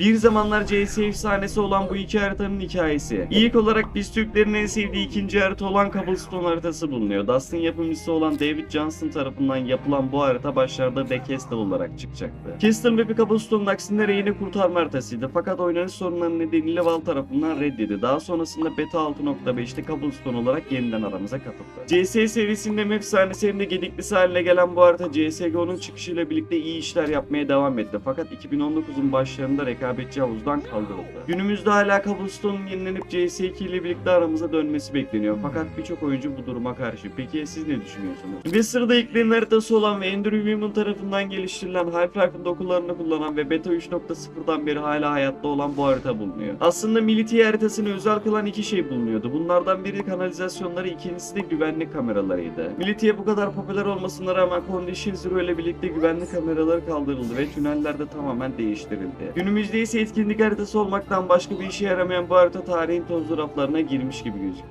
Bir zamanlar CS efsanesi olan bu iki haritanın hikayesi. İlk olarak biz Türklerin en sevdiği ikinci harita olan Cobblestone haritası bulunuyor. Dust'ın yapımcısı olan David Johnson tarafından yapılan bu harita başlarda The olarak çıkacaktı. Castle map'i Cobblestone'un aksine reyini kurtarma haritasıydı fakat oynanış sorunları nedeniyle Valve tarafından reddedildi. Daha sonrasında Beta 6.5'te Cobblestone olarak yeniden aramıza katıldı. CS serisinde map sahnesi hem de gediklisi haline gelen bu harita CSGO'nun çıkışıyla birlikte iyi işler yapmaya devam etti. Fakat 2019'un başlarında rekabetçi havuzdan kaldırıldı. Günümüzde hala Cobblestone'un yenilenip CS2 ile birlikte aramıza dönmesi bekleniyor. Fakat birçok oyuncu bu duruma karşı. Peki siz ne düşünüyorsunuz? Ve sırada ilklerin haritası olan ve Andrew Women tarafından geliştirilen Half-Life'ın dokularını kullanan ve Beta 3.0'dan beri hala hayatta olan bu harita bulunuyor. Aslında Military haritasını özel kılan iki şey bulunuyordu. Bunlardan biri kanalizasyonları, ikincisi de güvenlik kameralarıydı. Mility'ye bu kadar popüler olmasına rağmen Condition Zero ile birlikte güvenlik kameraları kaldırıldı ve tüneller de tamamen değiştirildi. Günümüzde ise etkinlik haritası olmaktan başka bir işe yaramayan bu harita tarihin tozlu raflarına girmiş gibi gözüküyor.